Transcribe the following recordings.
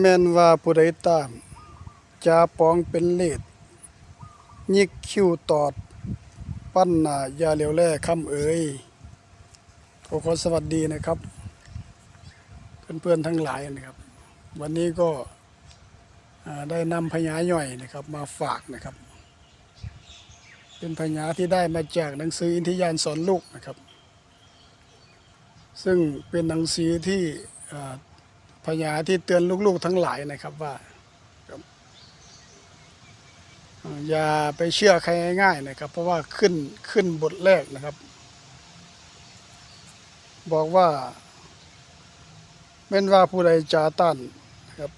แม่นว่าผู้ใดตามจาปองเป็นเลดยิกคิ้วตอด ปั้นหน้ายาเหลวแล่คำเอ๋ยขอขอสวัสดีนะครับ เพื่อนๆทั้งหลายนะครับ วันนี้ก็ได้นำพญาย่อยนะครับมาฝากนะครับ เป็นพญาที่ได้มาจากหนังสืออินทิยานสอนลูกนะครับ ซึ่งเป็นหนังสือที่ พญาที่เตือนลูกๆทั้งหลายนะครับว่าอย่าไปเชื่อใครง่ายๆนะครับ เพราะว่าขึ้นขึ้นบทแรกนะครับ บอกว่าแม้นว่าผู้ใดจาต้านครับ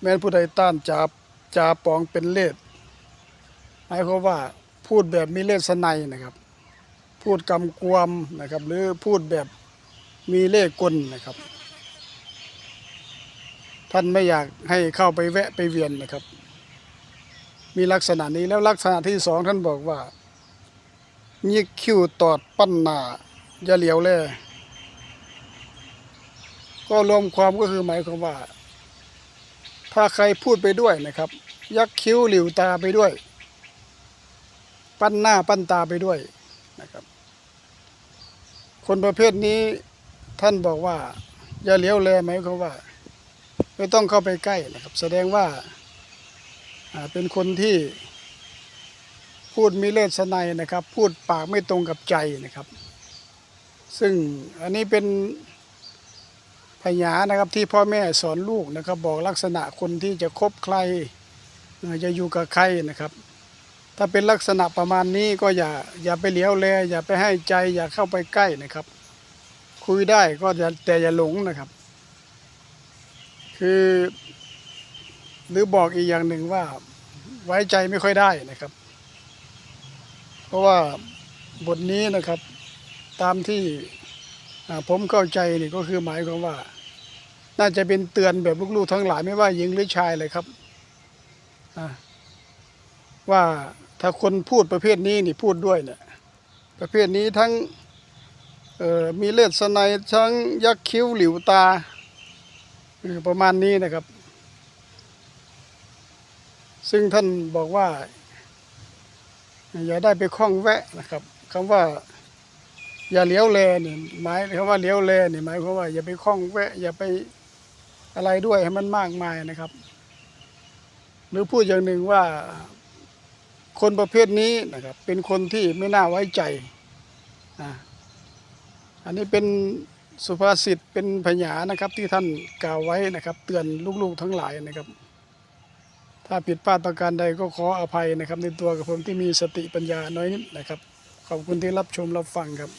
แม้นผู้ใดต้านจาจาปองเป็นเลสหมายความว่าพูดแบบมีเลสไนยนะครับ พูดกำกวมนะครับ หรือพูดแบบมีเล่กลนะครับ ท่านไม่อยากให้เข้าไปแวะไปเวียนนะครับ มีลักษณะนี้แล้วลักษณะที่สองท่านบอกว่ายิกคิ้วตอดปั้นหนาอย่าเหลียวแลก็รวมความก็คือหมายความว่า ถ้าใครพูดไปด้วยนะครับ ยักคิ้วหลิวตาไปด้วย ปั้นหน้าปั้นตาไปด้วยนะครับ คนประเภทนี้ท่านบอกว่า อย่าเหลียวแลหมายความว่า ไม่ต้องเข้าไปใกล้นะครับ แสดงว่าเป็นคนที่พูดมีเลือดสนัยนะครับ พูดปากไม่ตรงกับใจนะครับ ซึ่งอันนี้เป็นพญานะครับที่พ่อแม่สอนลูกนะครับ บอกลักษณะคนที่จะคบใครจะอยู่กับใครนะครับ ถ้าเป็นลักษณะประมาณนี้ก็อย่าอย่าไปเหลียวแลอย่าไปให้ใจอย่าเข้าไปใกล้นะครับ คุยได้ก็แต่อย่าหลงนะครับ คือหรือบอกอีกอย่างหนึ่งว่าไว้ใจไม่ค่อยได้นะครับ เพราะว่าบทนี้นะครับ ตามที่ผมเข้าใจนี่ก็คือหมายความว่า น่าจะเป็นเตือนแบบลูกๆทั้งหลายไม่ว่าหญิงหรือชายเลยครับว่าถ้าคนพูดประเภทนี้นี่พูดด้วยเนี่ยประเภทนี้ทั้งมีเลือดสไนทั้งยักคิ้วหลิวตา ออประมาณนี้นะครับ ซึ่งท่านบอกว่า อย่าได้ไปคล้องแวะนะครับคำว่า อย่าเลี้ยวแลเนี่ยหมายคำว่าเลี้ยวแลเนี่ยหมายความว่าอย่าไปคล้องแวะ อย่าไปอะไรด้วยให้มันมากมายนะครับ หรือพูดอย่างหนึ่งว่าคนประเภทนี้นะครับ เป็นคนที่ไม่น่าไว้ใจอ่าอันนี้เป็น สุภาษิตเป็นพญานะครับที่ท่านกล่าวไว้นะครับ เตือนลูกๆทั้งหลายนะครับ ถ้าผิดพลาดประการใดก็ขออภัยนะครับ ในตัวกับผมที่มีสติปัญญาน้อยนิดนะครับ ขอบคุณที่รับชมรับฟังครับ